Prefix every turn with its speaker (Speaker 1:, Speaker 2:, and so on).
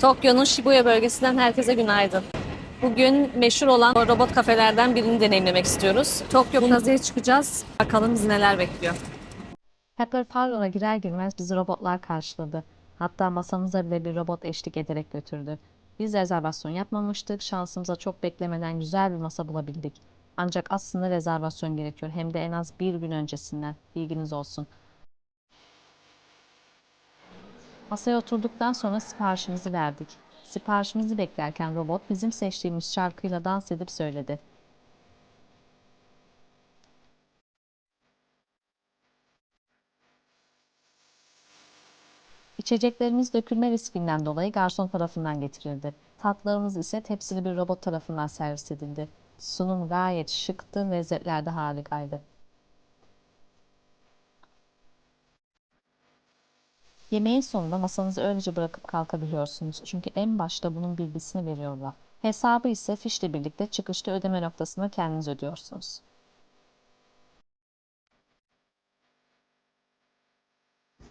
Speaker 1: Tokyo'nun Shibuya bölgesinden herkese günaydın. Bugün meşhur olan robot kafelerden birini deneyimlemek istiyoruz. Tokyo Plaza'ya çıkacağız. Bakalım bizi neler bekliyor.
Speaker 2: Pepper Parlor'a girer girmez bizi robotlar karşıladı. Hatta masamıza bile bir robot eşlik ederek götürdü. Biz rezervasyon yapmamıştık. Şansımıza çok beklemeden güzel bir masa bulabildik. Ancak aslında rezervasyon gerekiyor. Hem de en az bir gün öncesinden. Bilginiz olsun. Masaya oturduktan sonra siparişimizi verdik. Siparişimizi beklerken robot bizim seçtiğimiz şarkıyla dans edip söyledi. İçeceklerimiz dökülme riskinden dolayı garson tarafından getirildi. Tatlarımız ise tepsili bir robot tarafından servis edildi. Sunum gayet şıktı, lezzetler de harikaydı. Yemeğin sonunda masanızı öylece bırakıp kalkabiliyorsunuz. Çünkü en başta bunun bilgisini veriyorlar. Hesabı ise fişle birlikte çıkışta ödeme noktasında kendiniz ödüyorsunuz.